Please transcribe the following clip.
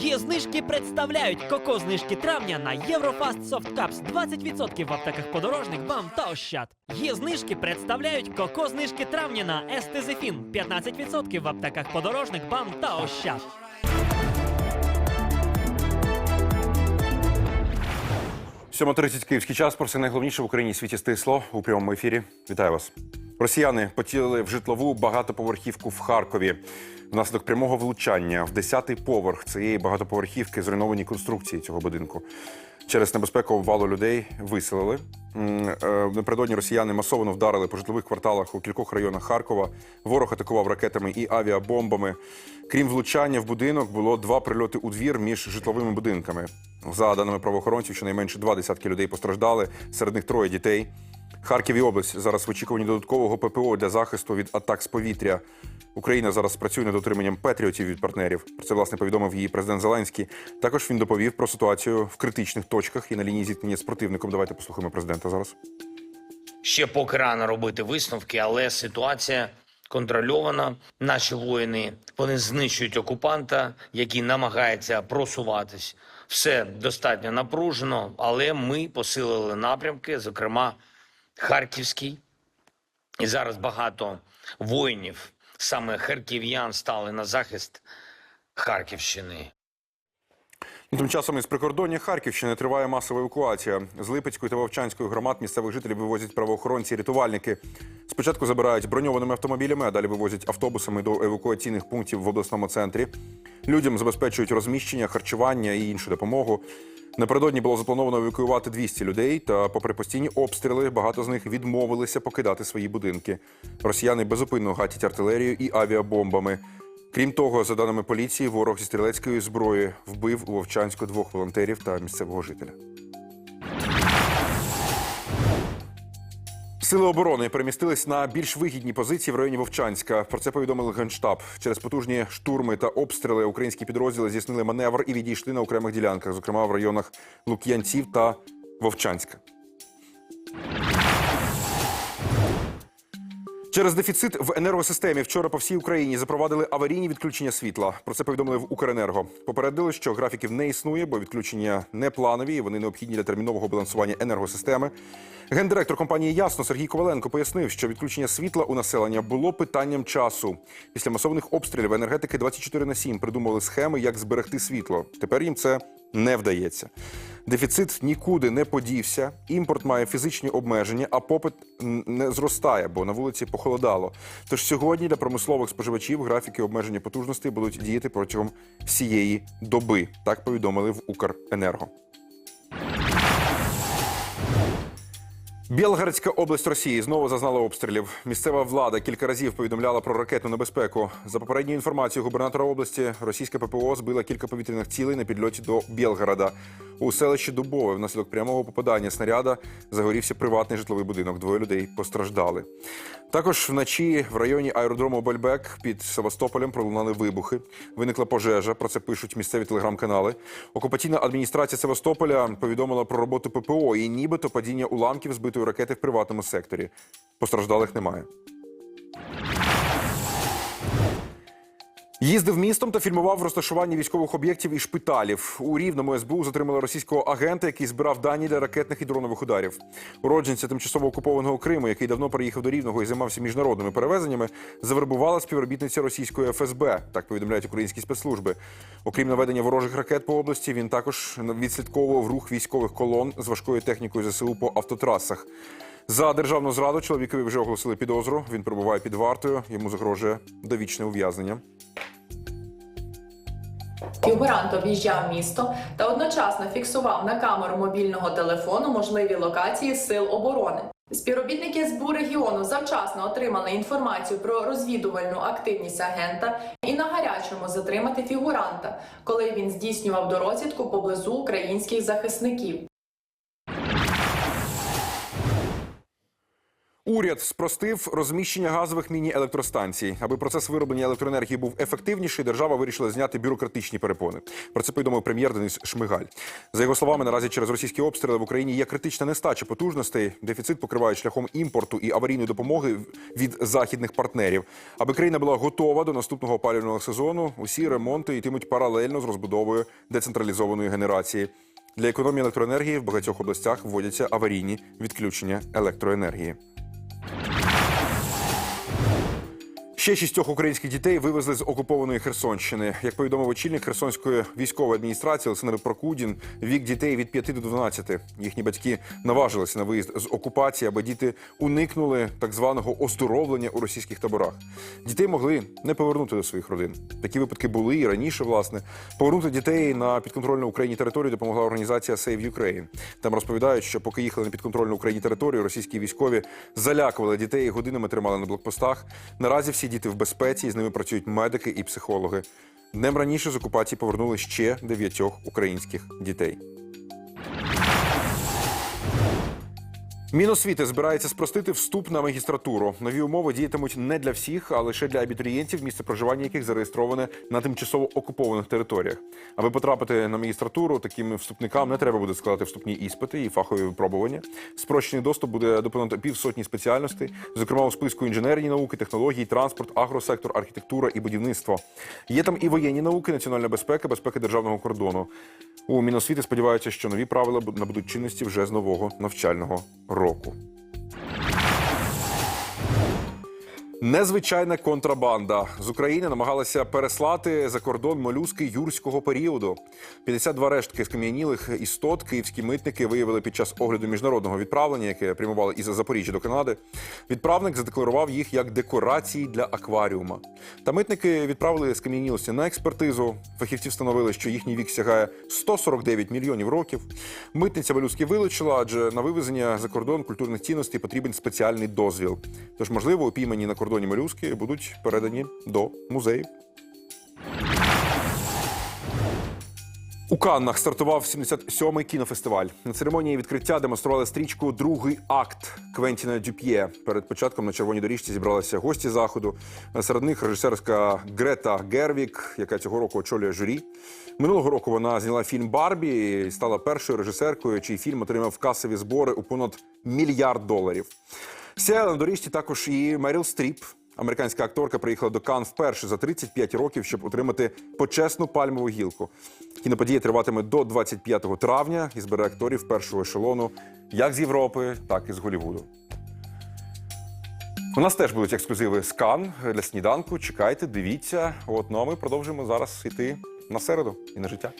Є знижки представляють коко знижки травня на Єврофаст Soft Cups 20% в аптеках подорожник, бам та ощад. Є знижки представляють коко знижки травня на Естезефін 15% в аптеках подорожник, бам та ощад. Сьома 30 київський час. Про все найголовніше в Україні світі стисло у прямому ефірі. Вітаю вас. Росіяни поцілили в житлову багатоповерхівку в Харкові. Внаслідок прямого влучання в 10-й поверх цієї багатоповерхівки зруйновані конструкції цього будинку. Через небезпеку обвалу людей виселили. Е, Напередодні росіяни масово вдарили по житлових кварталах у кількох районах Харкова. Ворог атакував ракетами і авіабомбами. Крім влучання в будинок, було два прильоти у двір між житловими будинками. За даними правоохоронців, щонайменше два десятки людей постраждали, серед них троє дітей. Харків і область зараз в очікуванні додаткового ППО для захисту від атак з повітря. Україна зараз працює над отриманням патріотів від партнерів. Про це власне повідомив її президент Зеленський. Також він доповів про ситуацію в критичних точках і на лінії зіткнення з противником. Давайте послухаємо президента зараз. Ще поки рано робити висновки, але ситуація контрольована. Наші воїни вони знищують окупанта, який намагається просуватись. Все достатньо напружено, але ми посилили напрямки, зокрема Харківський. І зараз багато воїнів, саме харків'ян, стали на захист Харківщини. Ну, Тим часом із прикордоння Харківщини триває масова евакуація. З Липецької та Вовчанської громад місцевих жителів вивозять правоохоронці і рятувальники. Спочатку забирають броньованими автомобілями, а далі вивозять автобусами до евакуаційних пунктів в обласному центрі. Людям забезпечують розміщення, харчування і іншу допомогу. Напередодні було заплановано евакуювати 200 людей, та, попри постійні обстріли, багато з них відмовилися покидати свої будинки. Росіяни безупинно гатять артилерію і авіабомбами. Крім того, за даними поліції, ворог зі стрілецької зброї вбив у Вовчанську двох волонтерів та місцевого жителя. Сили оборони перемістились на більш вигідні позиції в районі Вовчанська. Про це повідомили Генштаб. Через потужні штурми та обстріли українські підрозділи здійснили маневр і відійшли на окремих ділянках, зокрема в районах Лук'янців та Вовчанська. Через дефіцит в енергосистемі вчора по всій Україні запровадили аварійні відключення світла. Про це повідомили в Укренерго. Попередили, що графіків не існує, бо відключення не планові. і Вони необхідні для термінового балансування енергосистеми. Гендиректор компанії Ясно Сергій Коваленко пояснив, що відключення світла у населення було питанням часу. Після масовних обстрілів енергетики 24 на 7 придумали схеми, як зберегти світло. Тепер їм це не вдається. Дефіцит нікуди не подівся, імпорт має фізичні обмеження, а попит не зростає, бо на вулиці похолодало. Тож сьогодні для промислових споживачів графіки обмеження потужностей будуть діяти протягом всієї доби. Так повідомили в Укренерго. Білгородська область Росії знову зазнала обстрілів. Місцева влада кілька разів повідомляла про ракетну небезпеку. За попередньою інформацією губернатора області, російське ППО збила кілька повітряних цілей на підльоті до Білгорода. У селищі Дубове внаслідок прямого попадання снаряда загорівся приватний житловий будинок. Двоє людей постраждали. Також вночі в районі аеродрому Бальбек під Севастополем пролунали вибухи. Виникла пожежа. Про це пишуть місцеві телеграм-канали. Окупаційна адміністрація Севастополя повідомила про роботу ППО і нібито падіння уламків збитої ракети в приватному секторі. Постраждалих немає. Їздив містом та фільмував розташування військових об'єктів і шпиталів. У Рівному СБУ затримали російського агента, який збирав дані для ракетних і дронових ударів. Уродженця тимчасово окупованого Криму, який давно переїхав до Рівного і займався міжнародними перевезеннями, завербувала співробітниця російської ФСБ. Так повідомляють українські спецслужби. Окрім наведення ворожих ракет по області, він також відслідковував рух військових колон з важкою технікою ЗСУ по автотрасах. За державну зраду чоловікові вже оголосили підозру. Він перебуває під вартою. Йому загрожує довічне ув'язнення. Фігурант об'їжджав місто та одночасно фіксував на камеру мобільного телефону можливі локації сил оборони. Співробітники СБУ регіону завчасно отримали інформацію про розвідувальну активність агента і на гарячому затримати фігуранта, коли він здійснював дорозвідку поблизу українських захисників. Уряд спростив розміщення газових міні-електростанцій. Аби процес вироблення електроенергії був ефективніший, держава вирішила зняти бюрократичні перепони. Про це повідомив прем'єр Денис Шмигаль. За його словами, наразі через російські обстріли в Україні є критична нестача потужностей. Дефіцит покривають шляхом імпорту і аварійної допомоги від західних партнерів. Аби країна була готова до наступного опалювального сезону, усі ремонти йтимуть паралельно з розбудовою децентралізованої генерації. Для економії електроенергії в багатьох областях вводяться аварійні відключення електроенергії. Ще шістьох українських дітей вивезли з окупованої Херсонщини. Як повідомив очільник Херсонської військової адміністрації Олександр Прокудін, вік дітей від 5 до 12. Їхні батьки наважилися на виїзд з окупації, аби діти уникнули так званого оздоровлення у російських таборах. Дітей могли не повернути до своїх родин. Такі випадки були і раніше. Власне повернути дітей на підконтрольну Україні територію допомогла організація Save Ukraine. Там розповідають, що поки їхали на підконтрольну Україні територію, російські військові залякували дітей годинами тримали на блокпостах. Наразі всі діти в безпеці, і з ними працюють медики і психологи. Днем раніше з окупації повернули ще дев'ятьох українських дітей. Міносвіти збирається спростити вступ на магістратуру. Нові умови діятимуть не для всіх, а лише для абітурієнтів, місце проживання яких зареєстроване на тимчасово окупованих територіях. Аби потрапити на магістратуру, таким вступникам не треба буде складати вступні іспити і фахові випробування. Спрощений доступ буде до понад півсотні спеціальностей, зокрема у списку інженерні науки, технології, транспорт, агросектор, архітектура і будівництво. Є там і воєнні науки, національна безпека, безпека державного кордону. У Міносвіти сподіваються, що нові правила набудуть чинності вже з нового навчального року року. Незвичайна контрабанда з України намагалася переслати за кордон молюски юрського періоду. 52 рештки скам'янілих істот київські митники виявили під час огляду міжнародного відправлення, яке прямувало із Запоріжжя до Канади. Відправник задекларував їх як декорації для акваріума. Та митники відправили скам'янілості на експертизу. Фахівці встановили, що їхній вік сягає 149 мільйонів років. Митниця молюски вилучила, адже на вивезення за кордон культурних цінностей потрібен спеціальний дозвіл. Тож, можливо, упіймані на кордоні молюски будуть передані до музею. У Каннах стартував 77-й кінофестиваль. На церемонії відкриття демонстрували стрічку Другий акт Квентіна Дюп'є. Перед початком на червоній доріжці зібралися гості заходу. Серед них режисерська Грета Гервік, яка цього року очолює журі. Минулого року вона зняла фільм Барбі і стала першою режисеркою, чий фільм отримав касові збори у понад мільярд доларів. Сяяла на доріжці також і Меріл Стріп. Американська акторка приїхала до Кан вперше за 35 років, щоб отримати почесну пальмову гілку. Кіноподія триватиме до 25 травня і збере акторів першого ешелону як з Європи, так і з Голлівуду. У нас теж будуть ексклюзиви з Кан для сніданку. Чекайте, дивіться. От ну а ми продовжуємо зараз йти на середу і на життя.